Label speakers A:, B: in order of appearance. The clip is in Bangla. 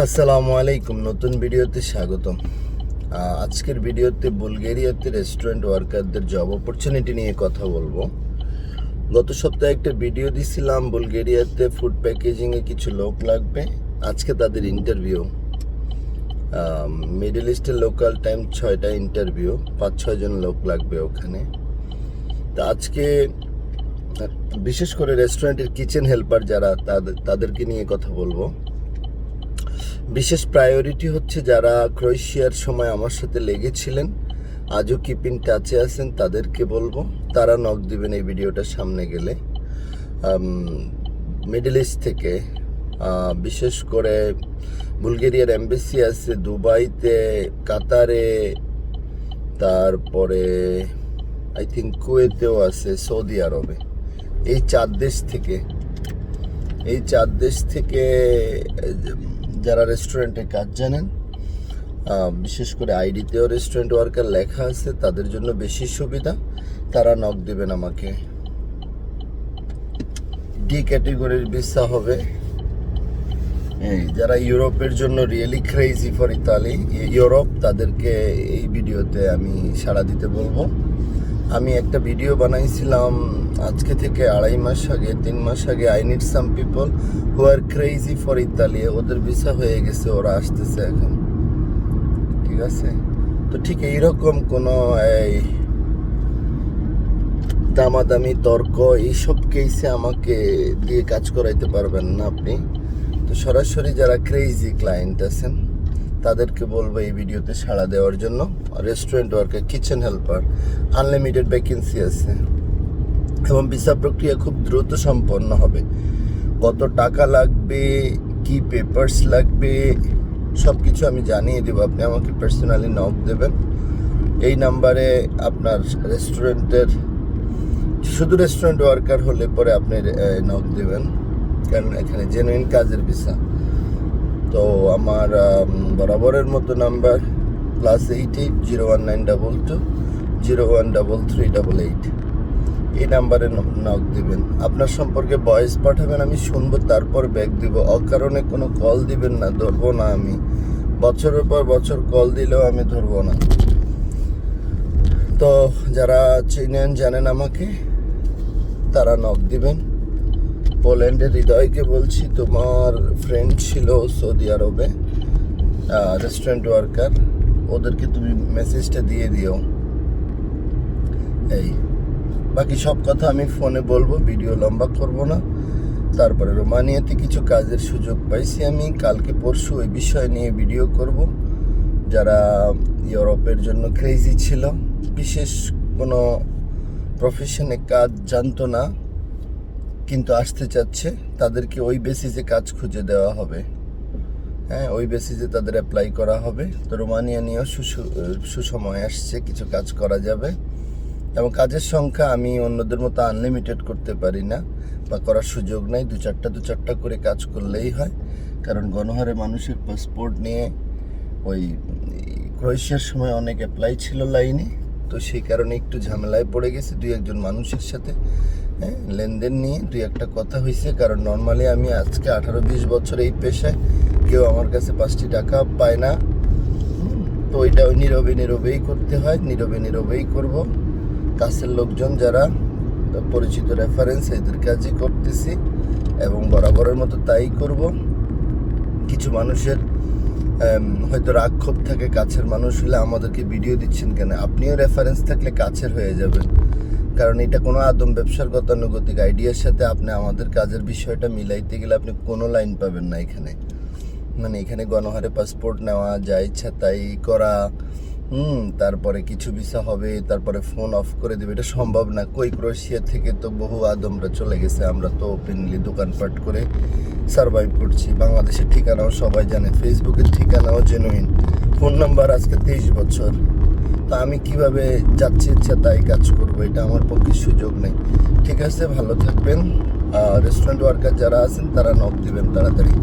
A: আসসালামু আলাইকুম, নতুন ভিডিওতে স্বাগতম। আজকের ভিডিওতে বুলগেরিয়াতে রেস্টুরেন্ট ওয়ার্কারদের জব অপরচুনিটি নিয়ে কথা বলব। গত সপ্তাহে একটা ভিডিও দিছিলাম, বুলগেরিয়াতে ফুড প্যাকেজিংয়ে কিছু লোক লাগবে। আজকে তাদের ইন্টারভিউ মিডল ইস্টের লোকাল টাইম ছয়টা ইন্টারভিউ পাঁচ ছয়জন লোক লাগবে ওখানে। তা আজকে, বিশেষ করে রেস্টুরেন্টের কিচেন হেল্পার যারা তাদের তাদেরকে নিয়ে কথা বলব। বিশেষ প্রায়োরিটি হচ্ছে যারা ক্রোয়েশিয়ার সময় আমার সাথে লেগেছিলেন, আজও কিপিং টাচে আছেন, তাদেরকে বলব, তারা নক দিবেন এই ভিডিওটা সামনে গেলে। মিডল ইস্ট থেকে বিশেষ করে বুলগেরিয়ার এম্বাসি আছে, দুবাইতে, কাতারে, তারপরে আই থিঙ্ক কুয়েতেও আছে, সৌদি আরবে। এই চার দেশ থেকে, এই চার দেশ থেকে যারা রেস্টুরেন্টে কাজ জানেন বিশেষ করে আইডিতেও রেস্টুরেন্ট ওয়ার্কার লেখা আছে, তাদের জন্য বেশি সুবিধা। তারা নক দেবেন আমাকে। ডি ক্যাটেগরির ভিসা হবে। এই, যারা ইউরোপের জন্য really crazy for Italy Europe তাদেরকে এই ভিডিওতে আমি সাড়া দিতে বলব। আমি একটা ভিডিও বানাইছিলাম আজকে থেকে আড়াই মাস আগে, তিন মাস আগে I need some people who are crazy for Italy ওদের ভিসা হয়ে গেছে, ওরা আসতেছে এখন। ঠিক আছে? তো ঠিক এইরকম কোনো, এই দামাদামি, তর্ক, এইসব কেসে আমাকে দিয়ে কাজ করাইতে পারবেন না আপনি। তো সরাসরি যারা ক্রেজি ক্লায়েন্ট আছেন তাদেরকে বলব এই ভিডিওতে সাড়া দেওয়ার জন্য। Restaurant worker kitchen helper unlimited vacancy আছে। এবং ভিসা প্রক্রিয়া খুব দ্রুত সম্পন্ন হবে। কত টাকা লাগবে, কি পেপারস লাগবে সব কিছু আমি জানিয়ে দেবো। আপনি আমাকে পার্সোনালি নক দেবেন। এই নাম্বারে আপনার রেস্টুরেন্টের শুধু রেস্টুরেন্ট ওয়ার্কার হলে পরে আপনি নক দেবেন। কারণ এখানে জেনুইন কাজের ভিসা তো আমার বরাবরের মতো number plus eight eight zero one nine double two zero one double three double eight এই নাম্বারে নক দিবেন। আপনার সম্পর্কে ভয়েস পাঠাবেন, আমি শুনব, তারপর ব্যাক দিব। অকারণে কোনো কল দিবেন না, ধরবো না আমি। বছরের পর বছর কল দিলেও আমি ধরবো না। তো যারা চিনেন, জানেন আমাকে, তারা নক দিবেন। পোল্যান্ডের হৃদয়কে বলছি, তোমার ফ্রেন্ড ছিল সৌদি আরবে রেস্টুরেন্ট ওয়ার্কার ওদেরকে তুমি মেসেজটা দিয়ে দিও। এই, বাকি সব কথা আমি ফোনে বলব ভিডিও লম্বা করব না। তারপরে রোমানিয়াতে কিছু কাজের সুযোগ পাইছি আমি। কালকে পরশু ওই বিষয় নিয়ে ভিডিও করব। যারা ইউরোপের জন্য ক্রেজি ছিল, বিশেষ কোনো প্রফেশনে কাজ জানতো না। কিন্তু আসতে চাচ্ছে, তাদেরকে ওই বেসিসে কাজ খুঁজে দেওয়া হবে। হ্যাঁ ওই বেসিসে তাদের অ্যাপ্লাই করা হবে। তো রোমানিয়া নিয়েও সুসু- সুসময় আসছে, কিছু কাজ করা যাবে। এবং কাজের সংখ্যা আমি অন্যদের মতো আনলিমিটেড করতে পারি না, বা করার সুযোগ নাই, দু চারটা দু চারটা করে কাজ করলেই হয়। কারণ গণহারে মানুষের পাসপোর্ট নিয়ে ওই ক্রোয়েশিয়ার সময় অনেক অ্যাপ্লাই ছিল লাইনে, তো সেই কারণে একটু ঝামেলায় পড়ে গেছে। দুই একজন মানুষের সাথে। হ্যাঁ লেনদেন নিয়ে দুই একটা কথা হয়েছে কারণ নর্মালি আমি আজকে আঠারো বিশ বছর এই পেশায় কেউ আমার কাছে পাঁচটি টাকা পায় না। তো ওইটা ওই নীরবে নীরবেই করতে হয়, নীরবে নীরবেই করব। কাছের লোকজন যারা পরিচিত রেফারেন্স এদের কাজই করতেছি এবং বরাবরের মতো তাই করব। কিছু মানুষের হয়তো রাগ থাকে, কাছের মানুষ হলে আমাদেরকে ভিডিও দিচ্ছেন কেন? আপনিও রেফারেন্স থাকলে কাছের হয়ে যাবেন। কারণ এটা কোনো আদম ব্যবসার গতানুগতিক আইডিয়ার সাথে আপনি আমাদের কাজের বিষয়টা মিলাইতে গেলে আপনি কোনো লাইন পাবেন না এখানে। মানে এখানে গণহারে পাসপোর্ট নেওয়া, যা ইচ্ছা তাই করা, হুম, তারপরে কিছু ভিসা হবে, তারপরে ফোন অফ করে দেবে। এটা সম্ভব না। কই ক্রোয়েশিয়া থেকে তো বহু আদমরা চলে গেছে। আমরা তো ওপেনলি দোকানপাট করে সার্ভাইভ করছি। বাংলাদেশের ঠিকানাও সবাই জানে। ফেসবুকের ঠিকানাও জেনুইন ফোন নাম্বার আজকে তেইশ বছর। তা আমি কীভাবে যাচ্ছি ইচ্ছা তাই কাজ করব, এটা আমার পক্ষে সুযোগ নেই। ঠিক আছে, ভালো থাকবেন। রেস্টুরেন্ট ওয়ার্কার যারা আছেন, তারা নক দিবেন তাড়াতাড়ি।